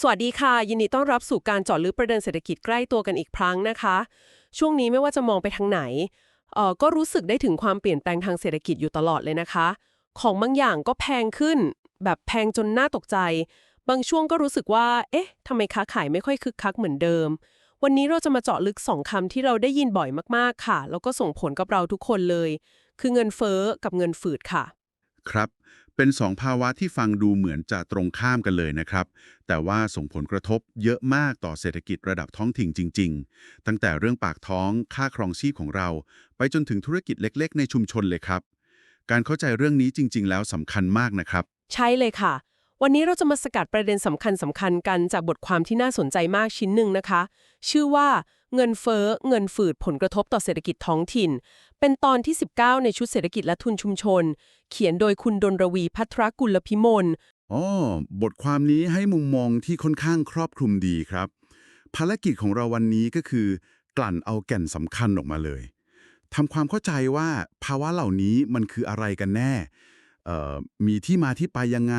สวัสดีค่ะ ยินดีต้อนรับสู่การเจาะลึกประเด็นเศรษฐกิจใกล้ตัวกันอีกครั้งนะคะ ช่วงนี้ไม่ว่าจะมองไปทางไหนเอ่อก็รู้สึกได้ถึงความเปลี่ยนแปลงทางเศรษฐกิจอยู่ตลอดเลยนะคะ ของบางอย่างก็แพงขึ้น แบบแพงจนน่าตกใจ บางช่วงก็รู้สึกว่า เอ๊ะทำไมค้าขายไม่ค่อยคึกคักเหมือนเดิม วันนี้เราจะมาเจาะลึกสองคำที่เราได้ยินบ่อยมากๆค่ะ แล้วก็ส่งผลกับเราทุกคนเลย คือเงินเฟ้อกับเงินฝืดค่ะ ครับ เป็นสองภาวะที่ฟังดูเหมือนจะตรงข้ามกันเลยนะครับ แต่ว่าส่งผลกระทบเยอะมากต่อเศรษฐกิจระดับท้องถิ่นจริง ๆ ตั้งแต่เรื่องปากท้อง ค่าครองชีพของเรา ไปจนถึงธุรกิจเล็กๆ ในชุมชนเลยครับ การเข้าใจเรื่องนี้จริง ๆ แล้วสำคัญมากนะครับ ใช่เลยค่ะ วันนี้เราจะมาสกัดประเด็นสำคัญสำคัญๆกันจากบทความที่น่าสนใจมากชิ้นหนึ่งนะคะ ชื่อว่าเงินเฟ้อเงินฝืดผลกระทบต่อเศรษฐกิจท้องถิ่น เป็นตอนที่ 19 ในชุดเศรษฐกิจและทุนชุมชน เขียนโดยคุณดนรวีพัทรกุลพิมลอ๋อบทความนี้ให้มุมมองที่ค่อนข้างครอบคลุมดีครับ ภารกิจของเราวันนี้ก็คือ กลั่นเอาแก่นสำคัญออกมาเลยทำความเข้าใจว่าภาวะเหล่านี้มันคืออะไรกันแน่เอ่อมีที่มาที่ไปยังไง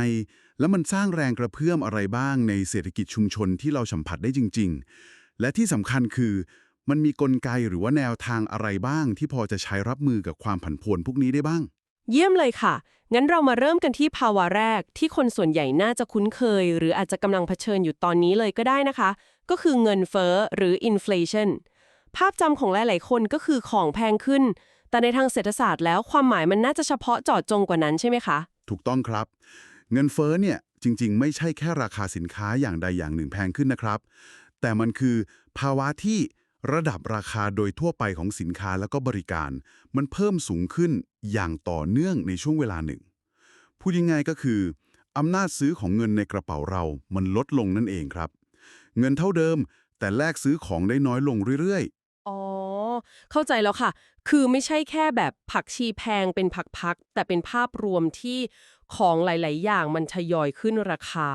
แล้วมันสร้างแรงกระเพื่อมอะไรบ้างในเศรษฐกิจชุมชนที่เราสัมผัสได้จริง ๆ และที่สำคัญคือ มันมีกลไกหรือว่าแนวทางอะไรบ้าง ที่พอจะใช้รับมือกับความผันผวนพวกนี้ได้บ้าง เยี่ยมเลยค่ะ งั้นเรามาเริ่มกันที่ภาวะแรกที่คนส่วนใหญ่น่าจะคุ้นเคย หรืออาจจะกำลังเผชิญอยู่ตอนนี้เลยก็ได้นะคะ ก็คือเงินเฟ้อหรือ inflation ภาพจำของหลาย ๆ คนก็คือของแพงขึ้น แต่ในทางเศรษฐศาสตร์แล้วความหมายมันน่าจะเฉพาะเจาะจงกว่านั้นใช่ไหมคะ ถูกต้องครับ เงินเฟ้อเนี่ยจริง ๆ ไม่ใช่แค่ราคาสินค้าอย่างใดอย่างหนึ่งแพงขึ้นนะครับ แต่มันคือภาวะที่ ระดับราคาโดยทั่วไปของสินค้าแล้วก็บริการ มันเพิ่มสูงขึ้นอย่างต่อเนื่องในช่วงเวลาหนึ่ง พูดยังไงก็คืออำนาจซื้อของเงินในกระเป๋าเรามันลดลงนั่นเองครับ เงินเท่าเดิม แต่แลกซื้อของได้น้อยลงเรื่อยๆ อ๋อ เข้าใจแล้วค่ะ คือไม่ใช่แค่แบบผักชีแพงเป็นพักๆ แต่เป็นภาพรวมที่ของหลาย ๆ อย่างมันทยอยขึ้นราคา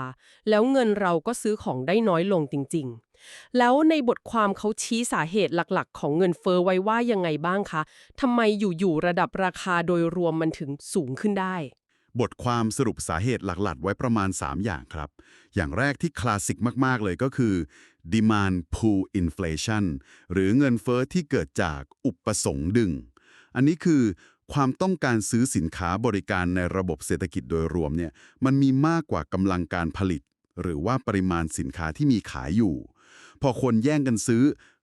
แล้วเงินเราก็ซื้อของได้น้อยลงจริง ๆ แล้วในบทความเขาชี้สาเหตุหลักๆ ของเงินเฟอ้อไว้ว่ายังไงบ้างคะทำไมอยู่ๆระดับราคาโดยรวมมันถึงสูงขึ้นได้ บทความสรุปสาเหตุหลักๆ ไว้ประมาณ 3 อย่างครับ อย่างแรกที่คลาสสิกมาก ๆ เลยก็คือ demand pull inflation หรือเงินเฟ้อที่เกิดจากอุปสงค์ดึง อันนี้คือความต้องการซื้อสินค้าบริการในระบบเศรษฐกิจโดยรวมเนี่ยมันมีมากกว่ากำลังการผลิต หรือว่าปริมาณสินค้าที่มีขายอยู่ พอคนแย่งกันซื้อ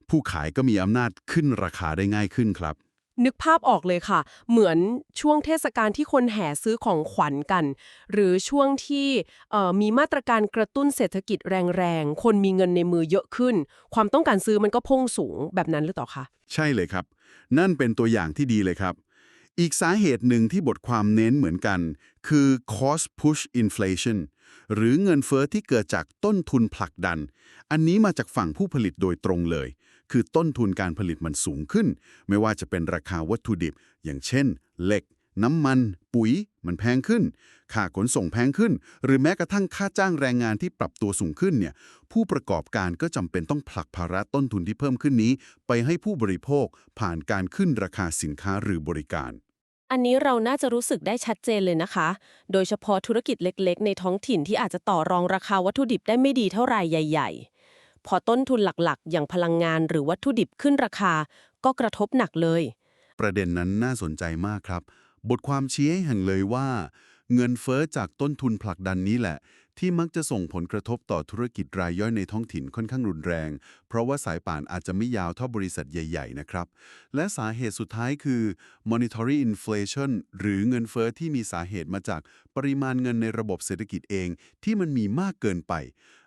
ผู้ขายก็มีอำนาจขึ้นราคาได้ง่ายขึ้นครับ นึกภาพออกเลยค่ะ เหมือนช่วงเทศกาลที่คนแห่ซื้อของขวัญกัน หรือช่วงที่เอ่อมีมาตรการกระตุ้นเศรษฐกิจแรงๆ คนมีเงินในมือเยอะขึ้น ความต้องการซื้อมันก็พุ่งสูงแบบนั้นหรือเปล่าคะใช่เลยครับ นั่นเป็นตัวอย่างที่ดีเลยครับอีกสาเหตุหนึ่งที่บทความเน้นเหมือนกัน คือ cost push inflation หรือเงินเฟ้อที่เกิดจากต้นทุนผลักดัน อันนี้มาจากฝั่งผู้ผลิตโดยตรงเลย คือต้นทุนการผลิตมันสูงขึ้น ไม่ว่าจะเป็นราคาวัตถุดิบ อย่างเช่น เหล็ก น้ำมัน ปุ๋ย มันแพงขึ้น ค่าขนส่งแพงขึ้น หรือแม้กระทั่งค่าจ้างแรงงานที่ปรับตัวสูงขึ้นเนี่ย ผู้ประกอบการก็จำเป็นต้องผลักภาระต้นทุนที่เพิ่มขึ้นนี้ ไปให้ผู้บริโภคผ่านการขึ้นราคาสินค้าหรือบริการ อันนี้เราน่าจะรู้สึกได้ชัดเจนเลยนะคะ โดยเฉพาะธุรกิจเล็กๆ ในท้องถิ่นที่อาจจะต่อรองราคาวัตถุดิบได้ไม่ดีเท่าไหร่ใหญ่ ๆ พอต้นทุนหลักๆ อย่างพลังงานหรือวัตถุดิบขึ้นราคา ก็กระทบหนักเลย ประเด็นนั้นน่าสนใจมากครับ บทความชี้ให้เห็นเลยว่า เงินเฟ้อจากต้นทุนผลักดันนี้แหละ ที่มักจะส่งผลกระทบต่อธุรกิจรายย่อยในท้องถิ่นค่อนข้างรุนแรง เพราะว่าสายป่านอาจจะไม่ยาวเท่าบริษัทใหญ่ ๆ นะครับ และสาเหตุสุดท้ายคือ monetary inflation หรือเงินเฟ้อที่มีสาเหตุมาจากปริมาณเงินในระบบเศรษฐกิจเอง ที่มันมีมากเกินไป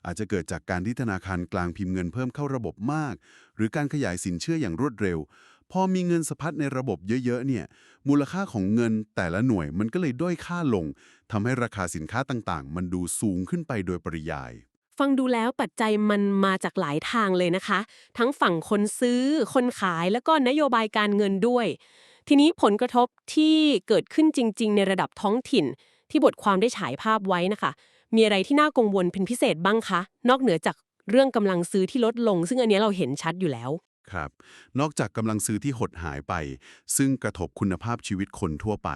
อาจจะเกิดจากการที่ธนาคารกลางพิมพ์เงินเพิ่มเข้าระบบมาก หรือการขยายสินเชื่ออย่างรวดเร็ว พอมีเงินสะพัดในระบบเยอะๆเนี่ยมูลค่าของเงินแต่ละหน่วยมันก็เลยด้อยค่าลงทำให้ราคาสินค้าต่างๆ มันดูสูงขึ้นไปโดยปริยาย ฟังดูแล้วปัจจัยมันมาจากหลายทางเลยนะคะ ทั้งฝั่งคนซื้อ คนขายแล้วก็นโยบายการเงินด้วย ทีนี้ผลกระทบที่เกิดขึ้นจริง ๆ ในระดับท้องถิ่น ที่บทความได้ฉายภาพไว้นะคะ มีอะไรที่น่ากังวลเป็นพิเศษบ้างคะ นอกเหนือจากเรื่องกำลังซื้อที่ลดลง ซึ่งอันนี้เราเห็นชัดอยู่แล้ว ครับ นอกจากกำลังซื้อที่หดหายไป ซึ่งกระทบคุณภาพชีวิตคนทั่วไป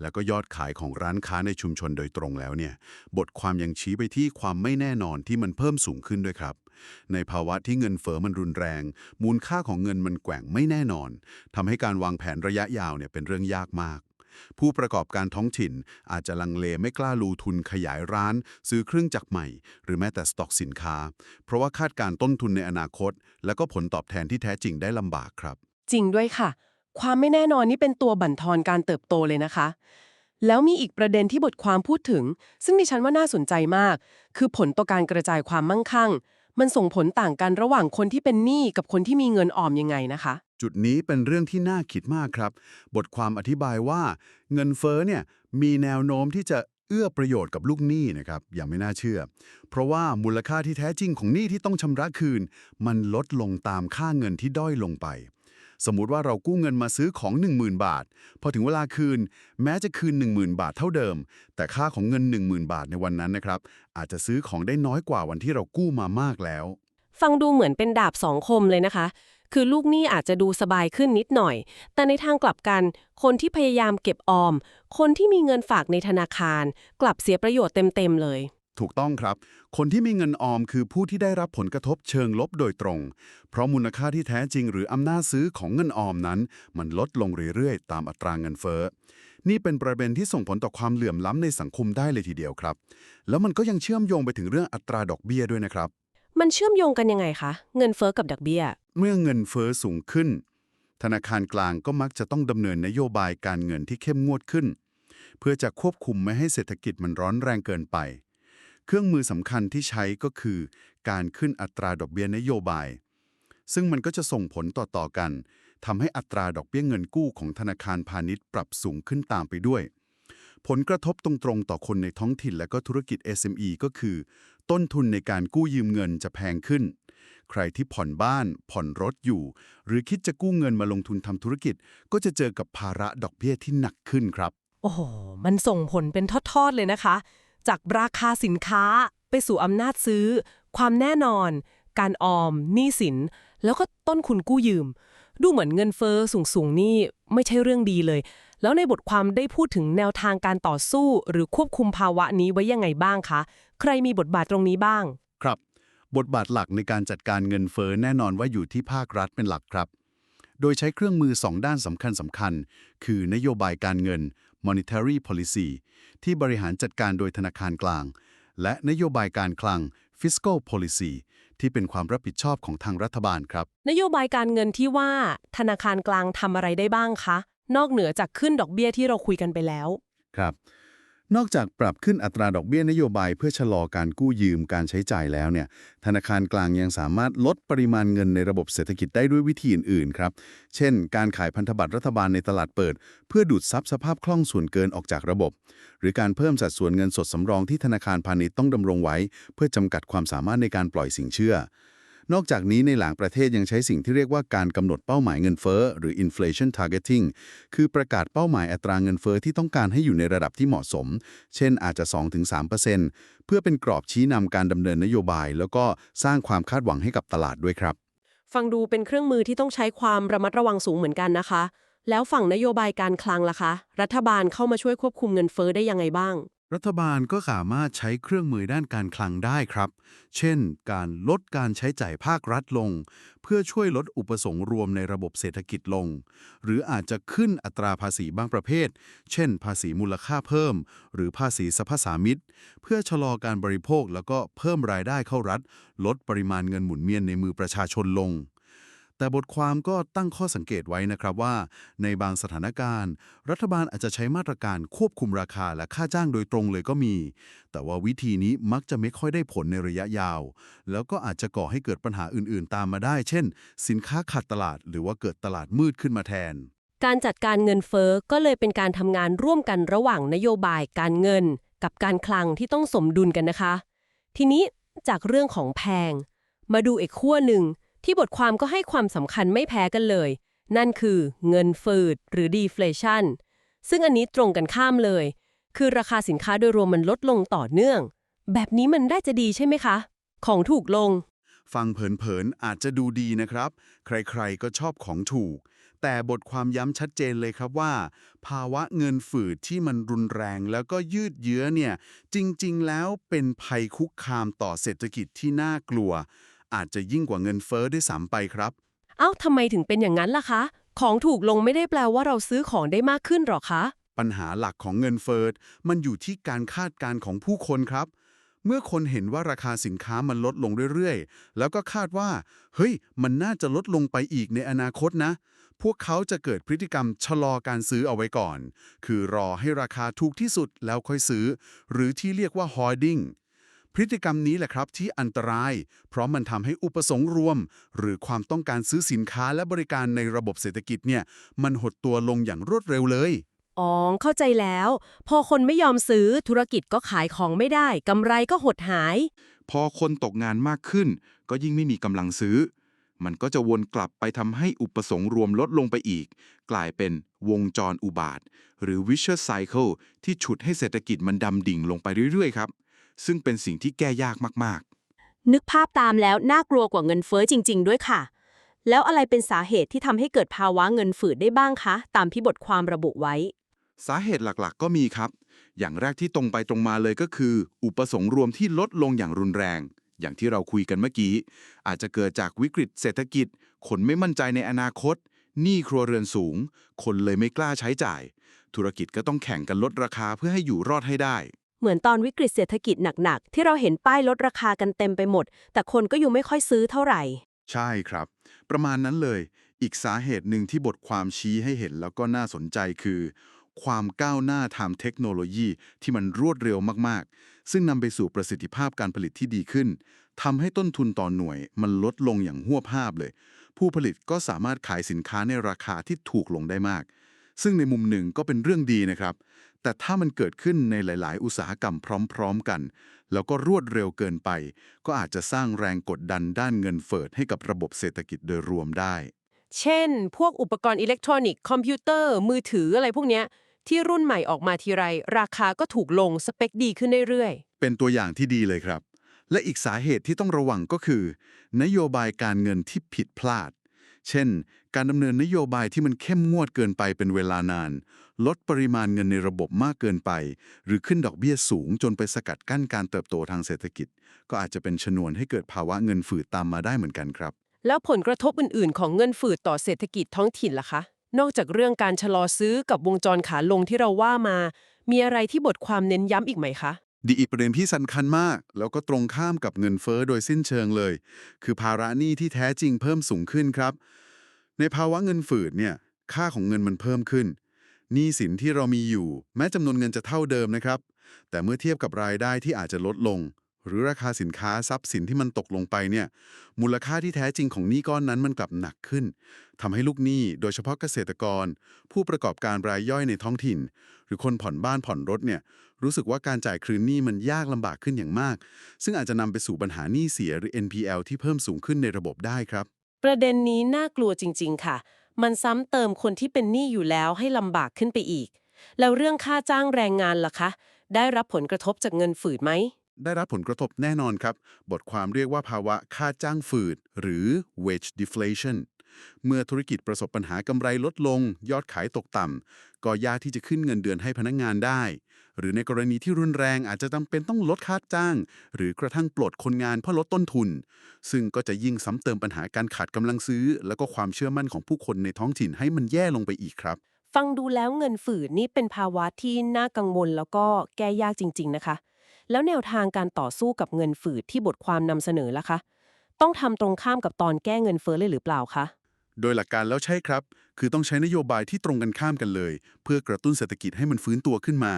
แล้วก็ยอดขายของร้านค้าในชุมชนโดยตรงแล้วเนี่ย บทความยังชี้ไปที่ความไม่แน่นอนที่มันเพิ่มสูงขึ้นด้วยครับ ในภาวะที่เงินเฟอ้อมันรุนแรง มูลค่าของเงินมันแกว่งไม่แน่นอนทำให้การวางแผนระยะยาวเนี่ยเป็นเรื่องยากมาก ผู้ประกอบการท้องถิ่นอาจจะลังเลไม่กล้าลงทุนขยายร้าน ซื้อเครื่องจักรใหม่ หรือแม้แต่สต็อกสินค้า เพราะว่าคาดการ์ต้นทุนในอนาคต แล้วก็ผลตอบแทนที่แท้จริงได้ลำบากครับ จริงด้วยค่ะ ความไม่แน่นอนนี่เป็นตัวบั่นทอนการเติบโตเลยนะคะ แล้วมีอีกประเด็นที่บทความพูดถึง ซึ่งดิฉันว่าน่าสนใจมาก คือผลต่อการกระจายความมั่งคั่ง มันส่งผลต่างกันระหว่างคนที่เป็นหนี้กับคนที่มีเงินออมยังไงนะคะ จุดนี้เป็นเรื่องที่น่าคิดมากครับ บทความอธิบายว่าเงินเฟ้อเนี่ยมีแนวโน้มที่จะเอื้อประโยชน์กับลูกหนี้นะครับอย่างไม่น่าเชื่อ เพราะว่ามูลค่าที่แท้จริงของหนี้ที่ต้องชำระคืน มันลดลงตามค่าเงินที่ด้อยลงไป สมมุติว่าเรากู้เงินมาซื้อของ 10,000 บาท พอถึงเวลาคืน แม้จะคืน 10,000 บาทเท่าเดิม แต่ค่าของเงิน 10,000 บาทในวันนั้นนะครับอาจจะซื้อของได้น้อยกว่าวันที่เรากู้มามากแล้ว ฟังดูเหมือนเป็นดาบสองคมเลยนะคะ คือลูกหนี้อาจจะดูสบายขึ้นนิดหน่อย แต่ในทางกลับกัน คนที่พยายามเก็บออม คนที่มีเงินฝากในธนาคาร กลับเสียประโยชน์เต็ม ๆ เลย ถูกต้องครับ คนที่มีเงินออมคือผู้ที่ได้รับผลกระทบเชิงลบโดยตรง เพราะมูลค่าที่แท้จริง หรืออำนาจซื้อของเงินออมนั้น มันลดลงเรื่อยๆ ตามอัตราเงินเฟ้อนี่เป็นประเด็นที่ส่งผลต่อความเหลื่อมล้ำในสังคมได้เลยทีเดียวครับ แล้วมันก็ยังเชื่อมโยงไปถึงเรื่องอัตราดอกเบี้ยด้วยนะครับ มันเชื่อมโยงกันยังไงคะ เงินเฟอ้อกับดอกเบี้ย เมื่อเงินเฟอ้อสูงขึ้น ธนาคารกลางก็มักจะต้องดำเนินนโยบายการเงินที่เข้มงวดขึ้น เพื่อจะควบคุมไม่ให้เศรษฐกิจมันร้อนแรงเกินไป เครื่องมือสำคัญที่ใช้ก็คือ การขึ้นอัตราดอกเบี้ยนโยบาย ซึ่งมันก็จะส่งผลต่อๆกันทำให้อัตราดอกเบี้ยเงินกู้ของธนาคารพาณิชย์ปรับสูงขึ้นตามไปด้วย ผลกระทบตรงๆ ต่อคนในท้องถิ่นและก็ธุรกิจ SME ก็คือ ต้นทุนในการกู้ยืมเงินจะแพงขึ้น ใครที่ผ่อนบ้าน ผ่อนรถอยู่ หรือคิดจะกู้เงินมาลงทุนทำธุรกิจ ก็จะเจอกับภาระดอกเบี้ยที่หนักขึ้นครับ โอ้โห มันส่งผลเป็นทอดๆเลยนะคะ จากราคาสินค้าไปสู่อำนาจซื้อ ความแน่นอน การออมหนี้สิน แล้วก็ต้นคุณกู้ยืม ดูเหมือนเงินเฟอ้อสูงๆนี่ไม่ใช่เรื่องดีเลย แล้วในบทความได้พูดถึงแนวทางการต่อสู้หรือควบคุมภาวะนี้ไว้ยังไงบ้างคะ ใครมีบทบาทตรงนี้บ้าง ครับ บทบาทหลักในการจัดการเงินเฟ้อแน่นอนว่าอยู่ที่ภาครัฐเป็นหลักครับ โดยใช้เครื่องมือ 2 ด้านสำคัญสำคัญ คือนโยบายการเงิน monetary policy ที่บริหารจัดการโดยธนาคารกลาง และนโยบายการคลัง fiscal policy ที่เป็นความรับผิดชอบของทางรัฐบาลครับ นโยบายการเงินที่ว่าธนาคารกลางทำอะไรได้บ้างคะ นอกเหนือจากขึ้นดอกเบี้ยที่เราคุยกันไปแล้ว ครับ นอกจากปรับขึ้นอัตราดอกเบี้ยนโยบายเพื่อชะลอการกู้ยืมการใช้จ่ายแล้วเนี่ย ธนาคารกลางยังสามารถลดปริมาณเงินในระบบเศรษฐกิจได้ด้วยวิธีอื่นๆครับ เช่น การขายพันธบัตรรัฐบาลในตลาดเปิด เพื่อดูดซับสภาพคล่องส่วนเกินออกจากระบบ หรือการเพิ่มสัดส่วนเงินสดสำรองที่ธนาคารพาณิชย์ต้องดำรงไว้ เพื่อจำกัดความสามารถในการปล่อยสินเชื่อ นอกจากนี้ในหลายประเทศยังใช้สิ่งที่เรียกว่าการกำหนดเป้าหมายเงินเฟ้อหรือ inflation targeting คือประกาศเป้าหมายอัตราเงินเฟ้อที่ต้องการให้อยู่ในระดับที่เหมาะสม เช่นอาจจะ 2-3%เพื่อเป็นกรอบชี้นำการดำเนินนโยบาย แล้วก็สร้างความคาดหวังให้กับตลาดด้วยครับ ฟังดูเป็นเครื่องมือที่ต้องใช้ความระมัดระวังสูงเหมือนกันนะคะ แล้วฝั่งนโยบายการคลังล่ะคะ รัฐบาลเข้ามาช่วยควบคุมเงินเฟ้อได้ยังไงบ้าง รัฐบาลก็สามารถใช้เครื่องมือด้านการคลังได้ครับ เช่น การลดการใช้จ่ายภาครัฐลง เพื่อช่วยลดอุปสงค์รวมในระบบเศรษฐกิจลง หรืออาจจะขึ้นอัตราภาษีบางประเภท เช่น ภาษีมูลค่าเพิ่ม หรือภาษีสรรพสามิตเพื่อชะลอการบริโภคแล้วก็เพิ่มรายได้เข้ารัฐ ลดปริมาณเงินหมุนเวียนในมือประชาชนลง แต่บทความก็ตั้งข้อสังเกตไว้นะครับว่า ในบางสถานการณ์ รัฐบาลอาจจะใช้มาตรการควบคุมราคาและค่าจ้างโดยตรงเลยก็มี แต่ว่าวิธีนี้มักจะไม่ค่อยได้ผลในระยะยาว แล้วก็อาจจะก่อให้เกิดปัญหาอื่นๆ ตามมาได้ เช่น สินค้าขาดตลาด หรือว่าเกิดตลาดมืดขึ้นมาแทน การจัดการเงินเฟ้อก็เลยเป็นการทำงานร่วมกันระหว่างนโยบายการเงิน กับการคลังที่ต้องสมดุลกันนะคะ ทีนี้จากเรื่องของแพง มาดูอีกขั้วหนึ่ง ที่บทความก็ให้ความสำคัญไม่แพ้กันเลย นั่นคือเงินฝืดหรือ deflation ซึ่งอันนี้ตรงกันข้ามเลย คือราคาสินค้าโดยรวมมันลดลงต่อเนื่อง แบบนี้มันได้จะดีใช่ไหมคะ ของถูกลง ฟังเผินๆอาจจะดูดีนะครับ ใครๆก็ชอบของถูก แต่บทความย้ำชัดเจนเลยครับว่า ภาวะเงินฝืดที่มันรุนแรง แล้วก็ยืดเยื้อเนี่ย จริงๆ แล้วเป็นภัยคุกคามต่อเศรษฐกิจที่น่ากลัว อาจจะยิ่งกว่าเงินเฟ้อด้วยซ้ำไปครับ เอ้าทำไมถึงเป็นอย่างนั้นล่ะคะ ของถูกลงไม่ได้แปลว่าเราซื้อของได้มากขึ้นหรอคะ ปัญหาหลักของเงินเฟ้อมันอยู่ที่การคาดการณ์ของผู้คนครับ เมื่อคนเห็นว่าราคาสินค้ามันลดลงเรื่อยๆ แล้วก็คาดว่า เฮ้ย มันน่าจะลดลงไปอีกในอนาคตนะ พวกเขาจะเกิดพฤติกรรมชะลอการซื้อเอาไว้ก่อน คือรอให้ราคาถูกที่สุดแล้วค่อยซื้อ หรือที่เรียกว่า hoarding พฤติกรรมนี้แหละครับที่อันตราย เพราะมันทำให้อุปสงค์รวม หรือความต้องการซื้อสินค้าและบริการในระบบเศรษฐกิจเนี่ยมันหดตัวลงอย่างรวดเร็วเลยอ๋อเข้าใจแล้ว พอคนไม่ยอมซื้อธุรกิจก็ขายของไม่ได้กำไรก็หดหาย พอคนตกงานมากขึ้น ก็ยิ่งไม่มีกำลังซื้อ มันก็จะวนกลับไปทำให้อุปสงค์รวมลดลงไปอีก กลายเป็นวงจรอุบาท หรือ vicious cycle ที่ฉุดให้เศรษฐกิจมันดำดิ่งลงไปเรื่อยๆ ครับ ซึ่งเป็นสิ่งที่แก้ยากมากๆ นึกภาพตามแล้วน่ากลัวกว่าเงินเฟ้อจริง ๆ ด้วยค่ะ แล้วอะไรเป็นสาเหตุที่ทำให้เกิดภาวะเงินฝืดได้บ้างคะ ตามที่บทความระบุไว้ สาเหตุหลักๆ ก็มีครับ อย่างแรกที่ตรงไปตรงมาเลยก็คือ อุปสงค์รวมที่ลดลงอย่างรุนแรง อย่างที่เราคุยกันเมื่อกี้ อาจจะเกิดจากวิกฤตเศรษฐกิจ คนไม่มั่นใจในอนาคตหนี้ครัวเรือนสูง คนเลยไม่กล้าใช้จ่าย ธุรกิจก็ต้องแข่งกันลดราคาเพื่อให้อยู่รอดให้ได้ เหมือนตอนวิกฤตเศรษฐกิจหนัก ๆ ที่เราเห็นป้ายลดราคากันเต็มไปหมด แต่คนก็ยังไม่ค่อยซื้อเท่าไหร่ ใช่ครับ ประมาณนั้นเลย อีกสาเหตุหนึ่งที่บทความชี้ให้เห็นแล้วก็น่าสนใจคือ ความก้าวหน้าทางเทคโนโลยีที่มันรวดเร็วมากๆ ซึ่งนำไปสู่ประสิทธิภาพการผลิตที่ดีขึ้นทำให้ต้นทุนต่อหน่วย มันลดลงอย่างหัวภาพเลย ผู้ผลิตก็สามารถขายสินค้าในราคาที่ถูกลงได้มาก ซึ่งในมุมหนึ่งก็เป็นเรื่องดีนะครับ แต่ถ้ามันเกิดขึ้นในหลาย ๆ อุตสาหกรรมพร้อม ๆ กัน แล้วก็รวดเร็วเกินไป ก็อาจจะสร้างแรงกดดันด้านเงินเฟ้อให้กับระบบเศรษฐกิจโดยรวมได้ เช่น พวกอุปกรณ์อิเล็กทรอนิกส์คอมพิวเตอร์ มือถืออะไรพวกเนี้ยที่รุ่นใหม่ออกมาทีไร ราคาก็ถูกลงสเปคดีขึ้นเรื่อยๆ เป็นตัวอย่างที่ดีเลยครับ และอีกสาเหตุที่ต้องระวังก็คือ นโยบายการเงินที่ผิดพลาด เช่น การดำเนินนโยบายที่มันเข้มงวดเกินไปเป็นเวลานาน ลดปริมาณเงินในระบบมากเกินไป หรือขึ้นดอกเบี้ยสูงจนไปสกัดกั้นการเติบโตทางเศรษฐกิจ ก็อาจจะเป็นชนวนให้เกิดภาวะเงินฝืดตามมาได้เหมือนกันครับ แล้วผลกระทบอื่นๆ ของเงินฝืดต่อเศรษฐกิจท้องถิ่นล่ะคะ นอกจากเรื่องการชะลอซื้อกับวงจรขาลงที่เราว่ามา มีอะไรที่บทความเน้นย้ำอีกไหมคะ ดีอีกประเด็นที่สำคัญมาก แล้วก็ตรงข้ามกับเงินเฟ้อโดยสิ้นเชิงเลย คือภาระหนี้ที่แท้จริงเพิ่มสูงขึ้นครับ ในภาวะเงินฝืดเนี่ยค่าของเงินมันเพิ่มขึ้นหนี้สินที่เรามีอยู่ แม้จำนวนเงินจะเท่าเดิมนะครับ แต่เมื่อเทียบกับรายได้ที่อาจจะลดลง หรือราคาสินค้าทรัพย์สินที่มันตกลงไปเนี่ยมูลค่าที่แท้จริงของหนี้ก้อนนั้นมันกลับหนักขึ้นทำให้ลูกหนี้โดยเฉพาะเกษตรกร ผู้ประกอบการรายย่อยในท้องถิ่น หรือคนผ่อนบ้านผ่อนรถเนี่ย รู้สึกว่าการจ่ายคืนหนี้มันยากลำบากขึ้นอย่างมาก ซึ่งอาจจะนำไปสู่ปัญหาหนี้เสียหรือ NPL ที่เพิ่มสูงขึ้นในระบบได้ครับ ประเด็นนี้น่ากลัวจริง ๆ ค่ะ มันซ้ำเติมคนที่เป็นหนี้อยู่แล้วให้ลำบากขึ้นไปอีก แล้วเรื่องค่าจ้างแรงงานล่ะคะ ได้รับผลกระทบจากเงินฝืดไหมได้รับผลกระทบแน่นอนครับ บทความเรียกว่าภาวะค่าจ้างฝืด หรือ wage deflation เมื่อธุรกิจประสบปัญหากำไรลดลง ยอดขายตกต่ำก็ยากที่จะขึ้นเงินเดือนให้พนักงานได้ หรือในกรณีที่รุนแรงอาจจะจำเป็นต้องลดค่าจ้าง หรือกระทั่งปลดคนงานเพื่อลดต้นทุน ซึ่งก็จะยิ่งซ้ำเติมปัญหาการขาดกำลังซื้อ แล้วก็ความเชื่อมั่นของผู้คนในท้องถิ่นให้มันแย่ลงไปอีกครับ ฟังดูแล้วเงินฝืดนี่เป็นภาวะที่น่ากังวลแล้วก็แก้ยากจริง ๆ นะคะ แล้วแนวทางการต่อสู้กับเงินฝืดที่บทความนำเสนอล่ะคะ ต้องทำตรงข้ามกับตอนแก้เงินเฟ้อเลยหรือเปล่าคะโดยหลักการแล้วใช่ครับ คือต้องใช้นโยบายที่ตรงกันข้ามกันเลย เพื่อกระตุ้นเศรษฐกิจให้มันฟื้นตัวขึ้นมา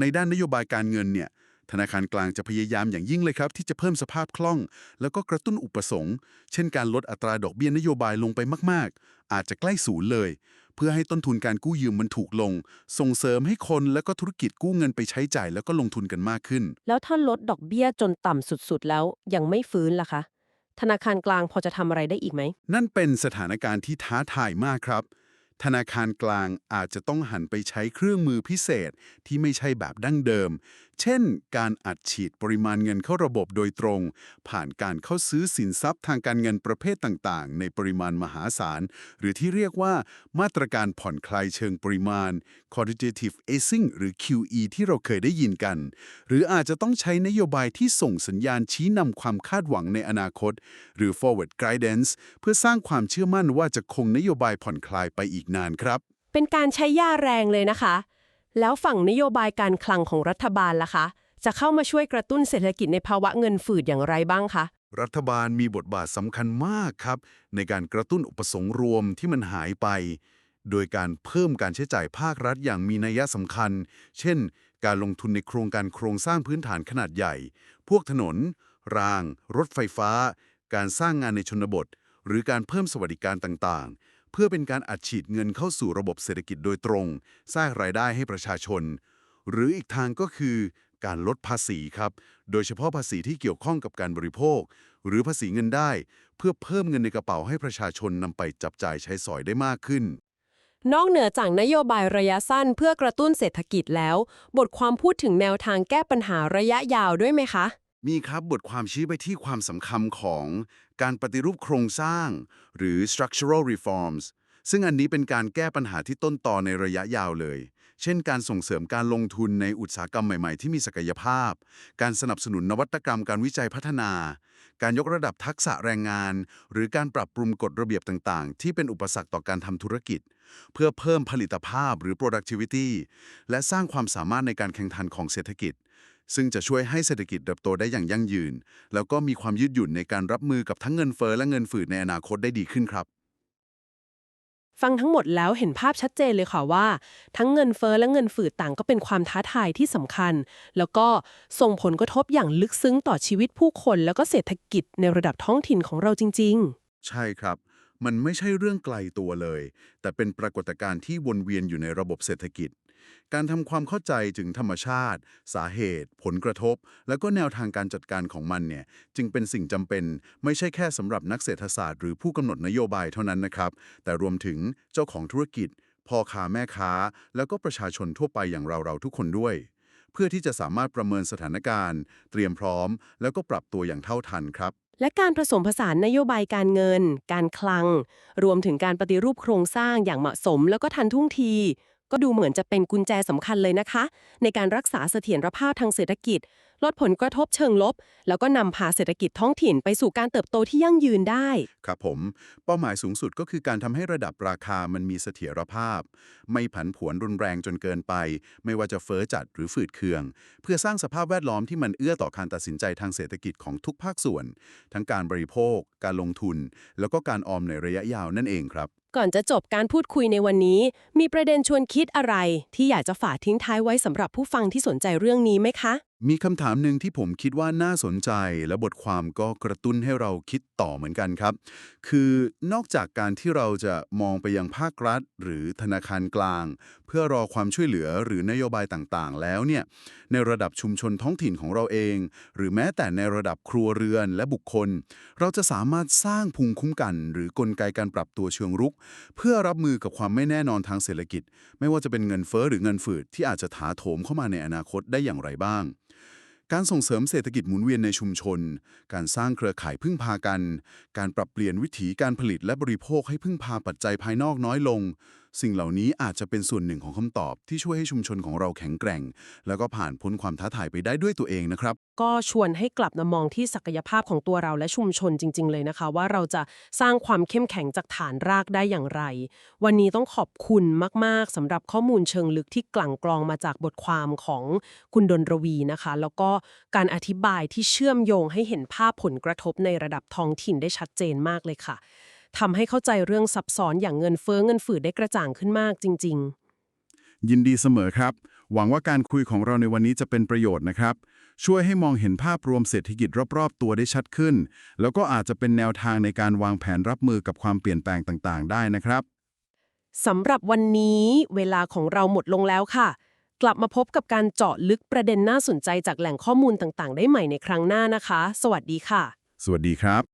ในด้านนโยบายการเงินเนี่ยธนาคารกลางจะพยายามอย่างยิ่งเลยครับ ที่จะเพิ่มสภาพคล่อง แล้วก็กระตุ้นอุปสงค์ เช่นการลดอัตราดอกเบี้ยนโยบายลงไปมาก ๆ อาจจะใกล้ศูนย์เลย เพื่อให้ต้นทุนการกู้ยืมมันถูกลง ส่งเสริมให้คนและก็ธุรกิจกู้เงินไปใช้จ่ายแล้วก็ลงทุนกันมากขึ้น แล้วถ้าลดดอกเบี้ยจนต่ำสุดๆ แล้วยังไม่ฟื้นล่ะคะ ธนาคารกลางพอจะทำอะไรได้อีกไหมนั่นเป็นสถานการณ์ที่ท้าทายมากครับ ธนาคารกลางอาจจะต้องหันไปใช้เครื่องมือพิเศษที่ไม่ใช่แบบดั้งเดิมเช่น การอัดฉีดปริมาณเงินเข้าระบบโดยตรง ผ่านการเข้าซื้อสินทรัพย์ทางการเงินประเภทต่างๆ ในปริมาณมหาศาล หรือที่เรียกว่ามาตรการผ่อนคลายเชิงปริมาณ quantitative easing หรือ QE ที่เราเคยได้ยินกัน หรืออาจจะต้องใช้นโยบายที่ส่งสัญญาณชี้นำความคาดหวังในอนาคต หรือ forward guidance เพื่อสร้างความเชื่อมั่นว่าจะคงนโยบายผ่อนคลายไปอีกนานครับ เป็นการใช้ย่าแรงเลยนะคะ แล้วฝั่งนโยบายการคลังของรัฐบาลล่ะคะ จะเข้ามาช่วยกระตุ้นเศรษฐกิจในภาวะเงินฝืดอย่างไรบ้างคะ รัฐบาลมีบทบาทสำคัญมากครับ ในการกระตุ้นอุปสงค์รวมที่มันหายไป โดยการเพิ่มการใช้จ่ายภาครัฐอย่างมีนัยสำคัญ เช่น การลงทุนในโครงการโครงสร้างพื้นฐานขนาดใหญ่ พวกถนน ราง รถไฟฟ้า การสร้างงานในชนบท หรือการเพิ่มสวัสดิการต่างๆ เพื่อเป็นการอัดฉีดเงินเข้าสู่ระบบเศรษฐกิจโดยตรง สร้างรายได้ให้ประชาชน หรืออีกทางก็คือการลดภาษีครับ โดยเฉพาะภาษีที่เกี่ยวข้องกับการบริโภค หรือภาษีเงินได้ เพื่อเพิ่มเงินในกระเป๋าให้ประชาชนนำไปจับจ่ายใช้สอยได้มากขึ้น นอกเหนือจากนโยบายระยะสั้นเพื่อกระตุ้นเศรษฐกิจแล้ว บทความพูดถึงแนวทางแก้ปัญหาระยะยาวด้วยไหมคะ มีครับบทความชี้ไปที่ความสำคัญของการปฏิรูปโครงสร้าง หรือ structural reforms ซึ่งอันนี้เป็นการแก้ปัญหาที่ต้นตอในระยะยาวเลย เช่น การส่งเสริมการลงทุนในอุตสาหกรรมใหม่ๆ ที่มีศักยภาพ การสนับสนุนนวัตกรรมการวิจัยพัฒนา การยกระดับทักษะแรงงาน หรือการปรับปรุงกฎระเบียบต่างๆ ที่เป็นอุปสรรคต่อการทำธุรกิจ เพื่อเพิ่มผลิตภาพหรือ productivity และสร้างความสามารถในการแข่งขันของเศรษฐกิจ ซึ่งจะช่วยให้เศรษฐกิจเติบโตได้อย่างยั่งยืน แล้วก็มีความยืดหยุ่นในการรับมือกับทั้งเงินเฟ้อและเงินฝืดในอนาคตได้ดีขึ้นครับ ฟังทั้งหมดแล้วเห็นภาพชัดเจนเลยค่ะว่า ทั้งเงินเฟ้อและเงินฝืดต่างก็เป็นความท้าทายที่สำคัญ แล้วก็ส่งผลกระทบอย่างลึกซึ้งต่อชีวิตผู้คนแล้วก็เศรษฐกิจในระดับท้องถิ่นของเราจริง ๆ ใช่ครับ มันไม่ใช่เรื่องไกลตัวเลย แต่เป็นปรากฏการณ์ที่วนเวียนอยู่ในระบบเศรษฐกิจ การทำความเข้าใจถึงธรรมชาติ สาเหตุ ผลกระทบ แล้วก็แนวทางการจัดการของมันเนี่ยจึงเป็นสิ่งจำเป็น ไม่ใช่แค่สำหรับนักเศรษฐศาสตร์หรือผู้กำหนดนโยบายเท่านั้นนะครับ แต่รวมถึงเจ้าของธุรกิจ พ่อค้าแม่ค้า แล้วก็ประชาชนทั่วไปอย่างเราๆทุกคนด้วย เพื่อที่จะสามารถประเมินสถานการณ์ เตรียมพร้อม แล้วก็ปรับตัวอย่างเท่าทันครับและการผสมผสานนโยบายการเงิน การคลัง รวมถึงการปฏิรูปโครงสร้างอย่างเหมาะสมแล้วก็ทันท่วงที ก็ดูเหมือนจะเป็นกุญแจสำคัญเลยนะคะ ในการรักษาเสถียรภาพทางเศรษฐกิจ ลดผลกระทบเชิงลบ แล้วก็นำพาเศรษฐกิจท้องถิ่นไปสู่การเติบโตที่ยั่งยืนได้ ครับผม เป้าหมายสูงสุดก็คือการทำให้ระดับราคามันมีเสถียรภาพ ไม่ผันผวนรุนแรงจนเกินไป ไม่ว่าจะเฟ้อจัดหรือฝืดเคือง เพื่อสร้างสภาพแวดล้อมที่มันเอื้อต่อการตัดสินใจทางเศรษฐกิจของทุกภาคส่วน ทั้งการบริโภค การลงทุน แล้วก็การออมในระยะยาวนั่นเองครับ ก่อนจะจบการพูดคุยในวันนี้ มีประเด็นชวนคิดอะไรที่อยากจะฝากทิ้งท้ายไว้สำหรับผู้ฟังที่สนใจเรื่องนี้ไหมคะ มีคำถามหนึ่งที่ผมคิดว่าน่าสนใจและบทความก็กระตุ้นให้เราคิดต่อเหมือนกันครับ คือนอกจากการที่เราจะมองไปยังภาครัฐ หรือธนาคารกลาง เพื่อรอความช่วยเหลือหรือนโยบายต่างๆ แล้วเนี่ยในระดับชุมชนท้องถิ่นของเราเอง หรือแม้แต่ในระดับครัวเรือนและบุคคล เราจะสามารถสร้างภูมิคุ้มกัน หรือกลไกการปรับตัวเชิงรุก เพื่อรับมือกับความไม่แน่นอนทางเศรษฐกิจ ไม่ว่าจะเป็นเงินเฟ้อหรือเงินฝืดที่อาจจะถาโถมเข้ามาในอนาคตได้อย่างไรบ้าง การส่งเสริมเศรษฐกิจหมุนเวียนในชุมชน การสร้างเครือข่ายพึ่งพากัน การปรับเปลี่ยนวิถีการผลิตและบริโภคให้พึ่งพาปัจจัยภายนอกน้อยลง สิ่งเหล่านี้อาจจะเป็นส่วนหนึ่งของคำตอบที่ช่วยให้ชุมชนของเราแข็งแกร่ง แล้วก็ผ่านพ้นความท้าทายไปได้ด้วยตัวเองนะครับ ก็ชวนให้กลับมามองที่ศักยภาพของตัวเราและชุมชนจริง ๆ เลยนะคะ ว่าเราจะสร้างความเข้มแข็งจากฐานรากได้อย่างไร วันนี้ต้องขอบคุณมาก ๆสำหรับข้อมูลเชิงลึกที่กลั่นกรองมาจากบทความของคุณดนรวีนะคะ แล้วก็การอธิบายที่เชื่อมโยงให้เห็นภาพผลกระทบในระดับท้องถิ่นได้ชัดเจนมากเลยค่ะ ทำให้เข้าใจเรื่องซับซ้อนอย่างเงินเฟ้อเงินฝืดได้กระจ่างขึ้นมากจริง ๆ ยินดีเสมอครับ หวังว่าการคุยของเราในวันนี้จะเป็นประโยชน์นะครับ ช่วยให้มองเห็นภาพรวมเศรษฐกิจรอบ ๆ ตัวได้ชัดขึ้น แล้วก็อาจจะเป็นแนวทางในการวางแผนรับมือกับความเปลี่ยนแปลงต่างๆ ได้นะครับสำหรับวันนี้เวลาของเราหมดลงแล้วค่ะ กลับมาพบกับการเจาะลึกประเด็นน่าสนใจจากแหล่งข้อมูลต่างๆ ได้ใหม่ในครั้งหน้านะคะ สวัสดีค่ะ สวัสดีครับ